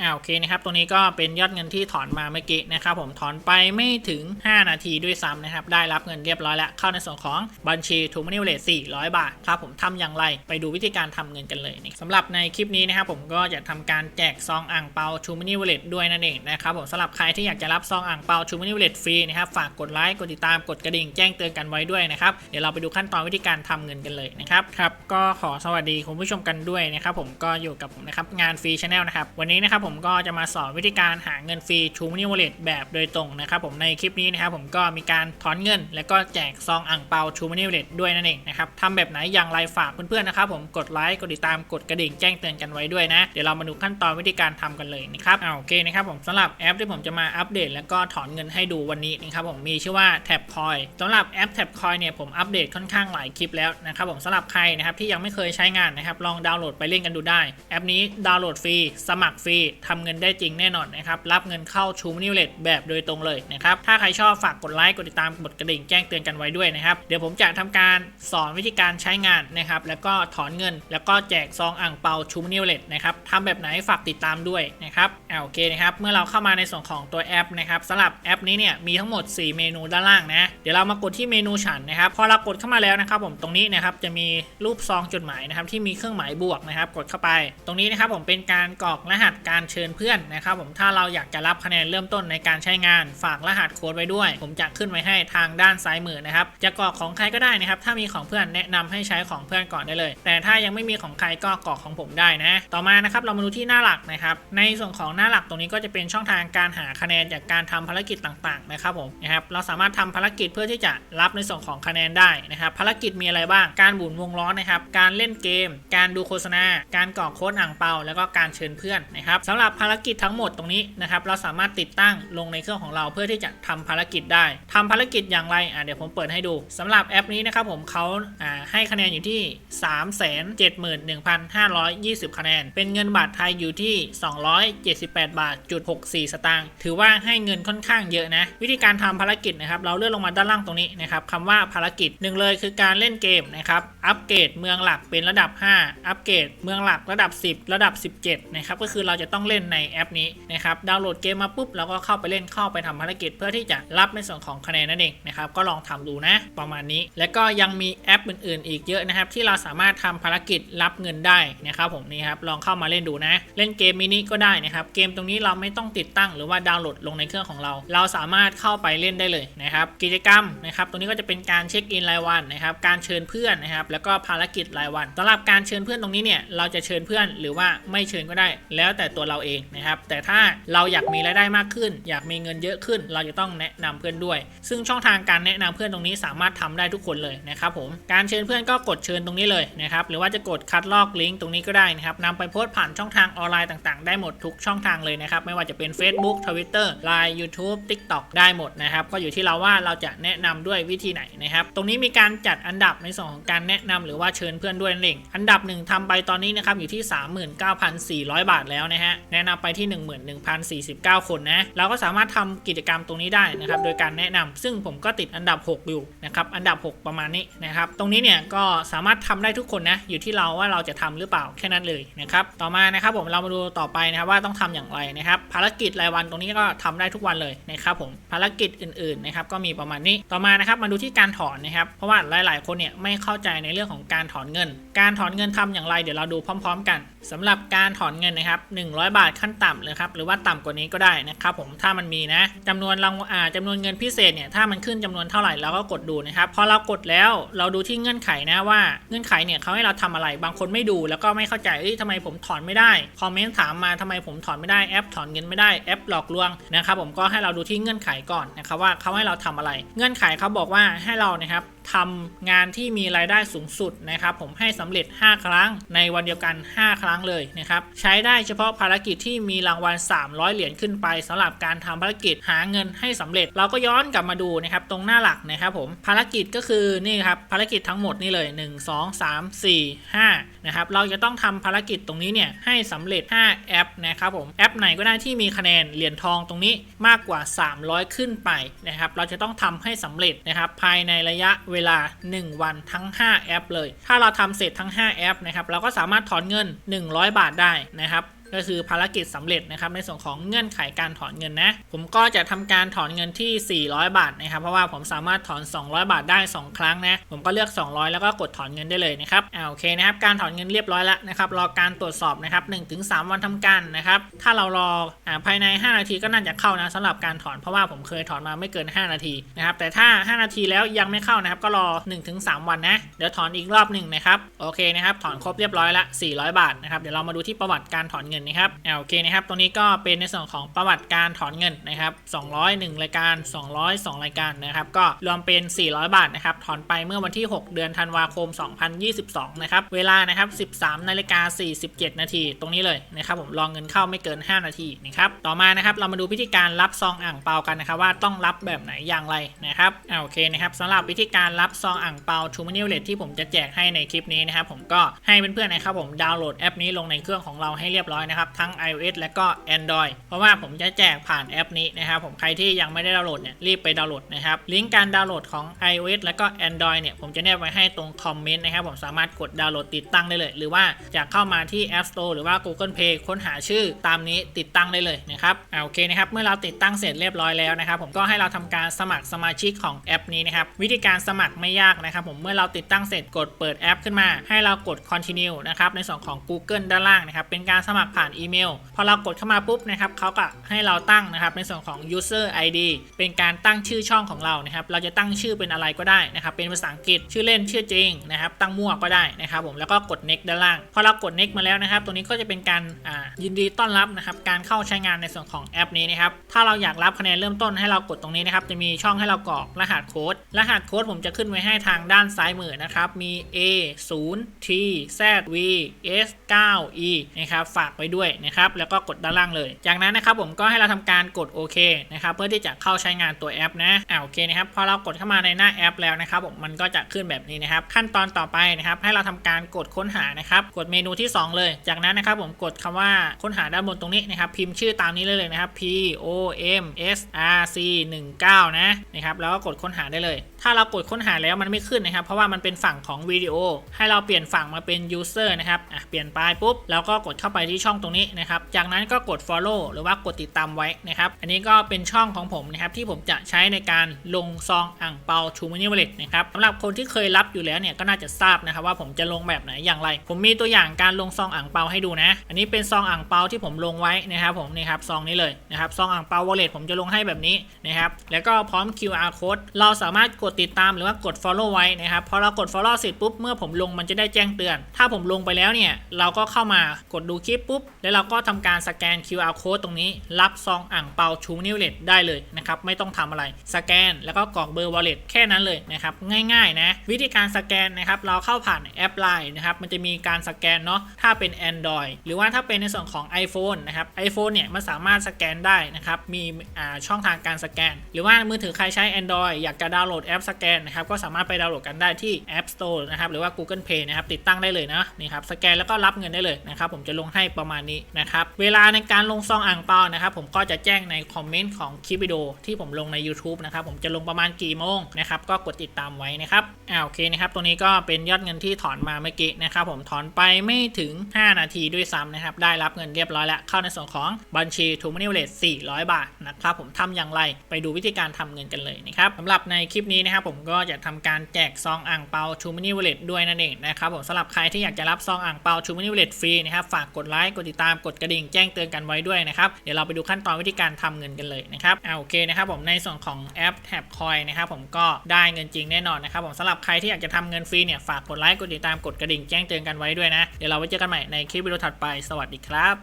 อ่าโอเคนะครับ ตรงนี้ก็เป็นยอดเงินที่ถอนมาเมื่อกี้นะครับผมถอนไปไม่ถึง 5 นาทีด้วยซ้ำนะครับ ได้รับเงินเรียบร้อยแล้ว เข้าในส่วนของบัญชีทูมานิวเลต400 บาทครับผมทำอย่างไรไปดูวิธีการทำเงินกันเลยนี่สำหรับในคลิปนี้นะครับผมก็จะทำการแจกซองอ่างเปาทูมานิวเลตด้วยนั่นเองนะครับผมสำหรับใครที่อยากจะรับซองอ่างเปาทูมานิวเลตฟรีนะครับฝากกดไลค์กดติดตามกดกระดิ่งแจ้งเตือนกันไว้ด้วยนะครับเดี๋ยวเราไปดูขั้นตอนวิธีการทำเงินกันเลยนะครับครับก็ขอสวัสดีคุณผู้ชมกันด้วยนะครับผมก็อยู่กับผมนะครับงานฟรีชาแนลนะครับวันนี้นะครับผมก็จะมาสอนวิธีการหาเงินฟรี True Money Wallet แบบโดยตรงนะครับผมในคลิปนี้นะครับผมก็มีการถอนเงิน แล้วก็แจกซองอ่างเปา True Money Wallet ด้วยนั่นเองนะครับทำแบบไหนอย่างไรฝากเพื่อนๆนะครับผมกดไลค์กดติดตามกดกระดิ่งแจ้งเตือนกันไว้ด้วยนะ เดี๋ยวเรามาดูขั้นตอนวิธีการทำกันเลยนะครับอ่าโอเคนะครับผมสำหรับแอปที่ผมจะมาอัปเดต แล้วก็ถอนเงินให้ดูวันนี้นะครับผมมีชื่อว่า Tap Coin สำหรับแอป Tap Coin เนี่ยผมอัปเดตค่อนข้างหลายคลิปแล้วนะครับผมสำหรับใครนะครับที่ยังไม่เคยใช้งานนะครับลองดาวน์โหลดไปเล่นกันดูได้ แอปนี้ดาวน์โหลดฟรีสมัครฟรีทำเงินได้จริงแน่นอนนะครับ รับเงินเข้าชูมนิวเลตแบบโดยตรงเลยนะครับ ถ้าใครชอบฝากกดไลค์ กดติดตาม กดกระดิ่งแจ้งเตือนกันไว้ด้วยนะครับ เดี๋ยวผมจะทำการสอนวิธีการใช้งานนะครับ แล้วก็ถอนเงิน แล้วก็แจกซองอ่างเปาชูมนิวเลตนะครับทำแบบไหนฝากติดตามด้วยนะครับอ่าโอเคนะครับ เมื่อเราเข้ามาในส่วนของตัวแอปนะครับสำหรับแอปนี้เนี่ยมีทั้งหมด 4 เมนูด้านล่างนะ เดี๋ยวเรามากดที่เมนูฉันนะครับ พอเรากดเข้ามาแล้วนะครับ ผมตรงนี้นะครับจะมีรูปซองจดหมายนะครับที่มีเครื่องหมายบวกนะครับ กดเข้าไป ตรงนี้นะครับผมเป็นการกรอกรหัสการเชิญเพื่อนนะครับผมถ้าเราอยากจะรับคะแนนเริ่มต้นในการใช้งานฝากรหัสโค้ดไว้ด้วย ผมจะขึ้นไว้ให้ทางด้านซ้ายมือนะครับจะกรอกของใครก็ได้นะครับถ้ามีของเพื่อนแนะนำให้ใช้ของเพื่อนก่อนได้เลย แต่ถ้ายังไม่มีของใครก็กรอกของผมได้นะ ต่อมานะครับเรามาดูที่หน้าหลักนะครับในส่วนของหน้าหลักตรงนี้ก็จะเป็นช่องทางการหาคะแนนจากการทำภารกิจต่างๆนะครับผมนะครับเราสามารถทำภารกิจเพื่อที่จะรับในส่วนของคะแนนได้นะครับภารกิจมีอะไรบ้างการบุนวงล้อนะครับการเล่นเกม การดูโฆษณา การกรอกโค้ดอ่างเปาแล้วก็การเชิญเพื่อนนะครับสำหรับภารกิจทั้งหมดตรงนี้นะครับเราสามารถติดตั้งลงในเครื่องของเราเพื่อที่จะทำภารกิจได้ทำภารกิจอย่างไรอะเดี๋ยวผมเปิดให้ดูสำหรับแอปนี้นะครับผมเขาอ่าให้คะแนนอยู่ที่ 3 7 1 5 2 0 คะแนน เป็นเงินบาทไทยอยู่ที่ 278 บาทจุด64 สตางค์ถือว่าให้เงินค่อนข้างเยอะนะ วิธีการทำภารกิจนะครับเราเลื่อนลงมาด้านล่างตรงนี้นะครับคำว่าภารกิจหนึ่งเลยคือการเล่นเกมนะครับอัปเกรดเมืองหลักเป็นระดับ 5 อัปเกรดเมืองหลักระดับ 10 ระดับ 17นะครับก็คือเราจะต้องเล่นในแอปนี้นะครับดาวน์โหลดเกมมาปุ๊บเราก็เข้าไปเล่นเข้าไปทำภารกิจ เพื่อที่จะรับในส่วนของคะแนนนั่นเองนะครับก็ลองทำดูนะประมาณนี้ แล้วก็ยังมีแอปอื่น ๆ อีกเยอะนะครับที่เราสามารถทำภารกิจรับเงินได้นะครับผมนี่ครับลองเข้ามาเล่นดูนะ เล่นเกมมินิก็ได้นะครับเกมตรงนี้เราไม่ต้องติดตั้งหรือว่าดาวน์โหลดลงในเครื่องของเรา เราสามารถเข้าไปเล่นได้เลยนะครับกิจกรรมนะครับตรงนี้ก็จะเป็นการเช็คอินรายวันนะครับการเชิญเพื่อนนะครับแล้วก็ภารกิจรายวันสำหรับการเชิญเพื่อนตรงนี้เนี่ยเราจะเชิญเพื่อนหรือว่าไม่เชิญก็ได้ แล้วแต่ตัวเราเองนะครับ แต่ถ้าเราอยากมีรายได้มากขึ้น อยากมีเงินเยอะขึ้น เราจะต้องแนะนำเพื่อนด้วย ซึ่งช่องทางการแนะนำเพื่อนตรงนี้สามารถทำได้ทุกคนเลยนะครับผมการเชิญเพื่อนก็กดเชิญตรงนี้เลยนะครับหรือว่าจะกดคัดลอกลิงก์ตรงนี้ก็ได้นะครับนำไปโพสต์ผ่านช่องทางออนไลน์ต่างๆ ได้หมดทุกช่องทางเลยนะครับไม่ว่าจะเป็น Facebook Twitter Line YouTube TikTok ได้หมดนะครับก็อยู่ที่เราว่าเราจะแนะนำด้วยวิธีไหนนะครับตรงนี้มีการจัดอันดับในส่วนของการแนะนำหรือว่าเชิญเพื่อนด้วยนั่นเองอันดับหนึ่งทำไปตอนนี้นะครับอยู่ที่ 39,400 บาทแล้วนะฮะแนะนำไปที่ 11,049 คนนะเราก็สามารถทำกิจกรรมตรงนี้ได้นะครับโดยการแนะนำซึ่งผมก็ติดอันดับ 6 อยู่นะครับอันดับ 6 ประมาณนี้นะครับตรงนี้เนี่ยก็สามารถทำได้ทุกคนนะอยู่ที่เราว่าเราจะทำหรือเปล่าแค่นั้นเลยนะครับต่อมานะครับผมเรามาดูต่อไปนะครับว่าต้องทำอย่างไรนะครับภารกิจรายวันตรงนี้ก็ทำได้ทุกวันเลยนะครับผมภารกิจอื่นๆนะครับก็มีประมาณนี้ต่อมานะครับมาดูที่การถอนนะครับเพราะว่าหลาย ๆ คนเนี่ยไม่เข้าใจในเรื่องของการถอนเงิน การถอนเงินทำอย่างไร เดี๋ยวเราดูพร้อม ๆ กันสำหรับการถอนเงินนะครับ100บาทขั้นต่ำเลยครับหรือว่าต่ำกว่านี้ก็ได้นะครับผมถ้ามันมีนะจำนวนรางอ่าจำนวนเงินพิเศษเนี่ยถ้ามันขึ้นจำนวนเท่าไหร่เราก็กดดูนะครับพอเรากดแล้วเราดูที่เงื่อนไขนะว่าเงื่อนไขเนี่ยเขาให้เราทำอะไรบางคนไม่ดู แล้วก็ไม่เข้าใจเอ้ยทำไมผมถอนไม่ได้คอมเมนต์ถามมาทำไมผมถอนไม่ได้แอปถอนเงินไม่ได้แอปหลอกลวงนะครับผมก็ให้เราดูที่เงื่อนไขก่อนนะครับว่าเขาให้เราทำอะไร เงื่อนไขเขาบอกว่าให้เรานะครับ ทำงานที่มีรายได้สูงสุดนะครับ ผมให้สำเร็จ 5 ครั้งในวันเดียวกัน 5 ครั้งเลยนะครับ ใช้ได้เฉพาะภารกิจที่มีรางวัล 300 เหรียญขึ้นไปสำหรับการทำภารกิจหาเงินให้สำเร็จ เราก็ย้อนกลับมาดูนะครับ ตรงหน้าหลักนะครับผมภารกิจก็คือนี่ครับภารกิจทั้งหมดนี่เลย 1 2 3 4 5นะครับเราจะต้องทำภารกิจตรงนี้เนี่ยให้สำเร็จ 5 แอปนะครับผมแอปไหนก็ได้ที่มีคะแนนเหรียญทองตรงนี้มากกว่า 300 ขึ้นไปนะครับเราจะต้องทำให้สำเร็จนะครับภายในระยะเวลา 1 วันทั้ง 5 แอปเลย ถ้าเราทำเสร็จทั้ง 5 แอปนะครับเราก็สามารถถอนเงิน 100 บาทได้นะครับ ก็คือภารกิจสำเร็จนะครับในส่วนของเงื่อนไขการถอนเงินนะ ผมก็จะทำการถอนเงินที่ 400 บาทนะครับ เพราะว่าผมสามารถถอน 200 บาทได้ 2 ครั้งนะ ผมก็เลือก 200 แล้วก็กดถอนเงินได้เลยนะครับอ่าโอเคนะครับการถอนเงินเรียบร้อยแล้วนะครับรอการตรวจสอบนะครับ1-3 วันทำการนะครับถ้าเรารออ่าภายใน 5 นาทีก็น่าจะเข้านะสำหรับการถอนเพราะว่าผมเคยถอนมาไม่เกิน 5 นาทีนะครับแต่ถ้า 5 นาทีแล้วยังไม่เข้านะครับก็รอ 1-3 วันนะเดี๋ยวถอนอีกรอบหนึ่งนะครับโอเคนะครับถอนครบเรียบร้อยละ400 บาทนะครับเดี๋ยวเรามาดูที่ประวัติการถอนเงินนะครับโอเคนะครับ ตรงนี้ก็เป็นในส่วนของประวัติการถอนเงินนะครับ 201 รายการ 202 รายการนะครับ ก็รวมเป็น 400 บาทนะครับ ถอนไปเมื่อวันที่ 6 เดือนธันวาคม 2022 นะครับ เวลานะครับ 13 นาฬิกา 47 นาที ตรงนี้เลยนะครับผมรองเงินเข้าไม่เกิน 5 นาทีนะครับ ต่อมานะครับ เรามาดูวิธีการรับซองอ่างเปากันนะครับว่าต้องรับแบบไหนอย่างไรนะครับโอเคนะครับสำหรับวิธีการรับซองอ่างเปาทูมานิวเลตที่ผมจะแจกให้ในคลิปนี้นะครับผมก็ให้เพื่อนๆนะครับผมดาวน์โหลดแอปนี้ลงในเครื่องของเราให้เรียบร้อยนะครับ ทั้ง iOS และก็ Android เพราะว่าผมจะแจกผ่านแอปนี้นะครับ ผมใครที่ยังไม่ได้ดาวน์โหลดเนี่ยรีบไปดาวน์โหลดนะครับลิงก์การดาวน์โหลดของ iOS และก็ Android เนี่ยผมจะแนบไว้ให้ตรงคอมเมนต์นะครับผมสามารถกดดาวน์โหลดติดตั้งได้เลย หรือว่าจะเข้ามาที่ App Store หรือว่า Google Play ค้นหาชื่อตามนี้ติดตั้งได้เลยนะครับอ่าโอเคนะครับเมื่อเราติดตั้งเสร็จเรียบร้อยแล้วนะครับผมก็ให้เราทำการสมัครสมาชิกของแอปนี้นะครับวิธีการสมัครไม่ยากนะครับผมเมื่อเราติดตั้งเสร็จกดเปิดแอปขึ้นมา ให้เรากด continue นะครับในส่วนของ Google ด้านล่างนะครับเป็นการสมัครผ่านอีเมล พอเรากดเข้ามาปุ๊บนะครับเขาก็ให้เราตั้งนะครับในส่วนของ user ID เป็นการตั้งชื่อช่องของเรานะครับเราจะตั้งชื่อเป็นอะไรก็ได้นะครับเป็นภาษาอังกฤษชื่อเล่นชื่อจริงนะครับตั้งมั่วก็ได้นะครับผมแล้วก็กด next ด้านล่างพอเรากด next มาแล้วนะครับตรงนี้ก็จะเป็นการยินดีต้อนรับนะครับการเข้าใช้งานในส่วนของแอปนี้นะครับถ้าเราอยากรับคะแนนเริ่มต้นให้เรากดตรงนี้นะครับจะมีช่องให้เรากรอกรหัสโค้ดรหัสโค้ดผมจะขึ้นไว้ให้ทางด้านซ้ายมือนะครับมี A 0 T Z V S 9 E นะครับฝากไว้ด้วยนะครับแล้วก็กดด้านล่างเลย จากนั้นนะครับผมก็ให้เราทำการกดโอเคนะครับเพื่อที่จะเข้าใช้งานตัวแอปนะอ่าโอเคนะครับพอเรากดเข้ามาในหน้าแอปแล้วนะครับผมมันก็จะขึ้นแบบนี้นะครับ ขั้นตอนต่อไปนะครับให้เราทำการกดค้นหานะครับกดเมนูที่ 2 เลย จากนั้นนะครับผมกดคำว่าค้นหาด้านบนตรงนี้นะครับพิมพ์ชื่อตามนี้เลยเลยนะครับ P O M S R C 19นะนะครับแล้วก็กดค้นหาได้เลย ถ้าเรากดค้นหาแล้วมันไม่ขึ้นนะครับ เพราะว่ามันเป็นฝั่งของวิดีโอ ให้เราเปลี่ยนฝั่งมาเป็น user นะครับอะเปลี่ยนไปปุ๊บแล้วก็กดเข้าไปที่ช่องตรงนี้นะครับ จากนั้นก็กด follow หรือว่ากดติดตามไว้นะครับ อันนี้ก็เป็นช่องของผมนะครับที่ผมจะใช้ในการลงซองอ่างเปาชูมินิวเลตนะครับสำหรับคนที่เคยรับอยู่แล้วเนี่ยก็น่าจะทราบนะครับว่าผมจะลงแบบไหนอย่างไร ผมมีตัวอย่างการลงซองอ่างเปาให้ดูนะ อันนี้เป็นซองอ่างเปาที่ผมลงไว้นะครับผมนี่ครับซองนี้เลยนะครับซองอ่างเปาวอลเล็ตผมจะลงให้แบบนี้นะครับแล้วก็พร้อม QR code เราสามารถกดติดตามหรือว่ากด follow ไว้นะครับพอเรากด follow เสร็จปุ๊บเมื่อผมลงมันจะได้แจ้งเตือน ถ้าผมลงไปแล้วเนี่ยเราก็เข้ามากดดูคลิปปุ๊บแล้วเราก็ทำการสแกน QR code ตรงนี้ รับซองอ่างเปาชูนิวเลตได้เลยนะครับไม่ต้องทำอะไรสแกน แล้วก็กรอกเบอร์ wallet แค่นั้นเลยนะครับง่ายๆนะวิธีการสแกนนะครับเราเข้าผ่านแอป Line นะครับมันจะมีการสแกนเนาะถ้าเป็น Android หรือว่าถ้าเป็นในส่วนของ iPhone นะครับ iPhone เนี่ยมันสามารถสแกนได้นะครับมีอ่าช่องทางการสแกน หรือว่ามือถือใครใช้ Android อยากจะดาวน์โหลดแอปสแกนนะครับก็สามารถไปดาวน์โหลดกันได้ที่ App Store นะครับหรือว่า Google Play นะครับติดตั้งได้เลยนะนี่ครับสแกนแล้วก็รับเงินได้เลยนะครับผมจะลงให้ประมาณนี้นะครับเวลาในการลงซองอ่างเปานะครับผมก็จะแจ้งในคอมเมนต์ของคลิปวิดีโอที่ผมลงใน YouTube นะครับผมจะลงประมาณกี่โมงนะครับก็กดติดตามไว้นะครับอ่าโอเคนะครับตรงนี้ก็เป็นยอดเงินที่ถอนมาเมื่อกี้นะครับผมถอนไปไม่ถึง 5 นาทีด้วยซ้ำนะครับได้รับเงินเรียบร้อยแล้วเข้าในส่วนของบัญชีทูมานิวเลต400 บาทนะครับผมทำอย่างไรไปดูวิธีการทำเงินกันเลยนะครับสำหรับในคลิปนี้นะครับผมก็จะทำการแจกซองอ่างเปาทูมานิวเลตด้วยนั่นเองนะครับผมสำหรับใครที่อยากจะรับซองอ่างเปาทูมานิวเลตฟรีนะครับฝากกดไลค์กดติดตามกดกระดิ่งแจ้งเตือนกันไว้ด้วยนะครับเดี๋ยวเราไปดูขั้นตอนวิธีการทำเงินกันเลยนะครับอ่าโอเคนะครับผมในส่วนของแอปแท็บคอยนะครับผมก็ได้เงินจริงแน่นอนนะครับผมสำหรับใครที่อยากจะทำเงินฟรีเนี่ยฝากกดไลค์กดติดตามกดกระดิ่งแจ้งเตือนกันไว้ด้วยนะเดี๋ยวเราไว้เจอกันใหม่ในคลิปวิดีโอถัดไปสวัสดีครับ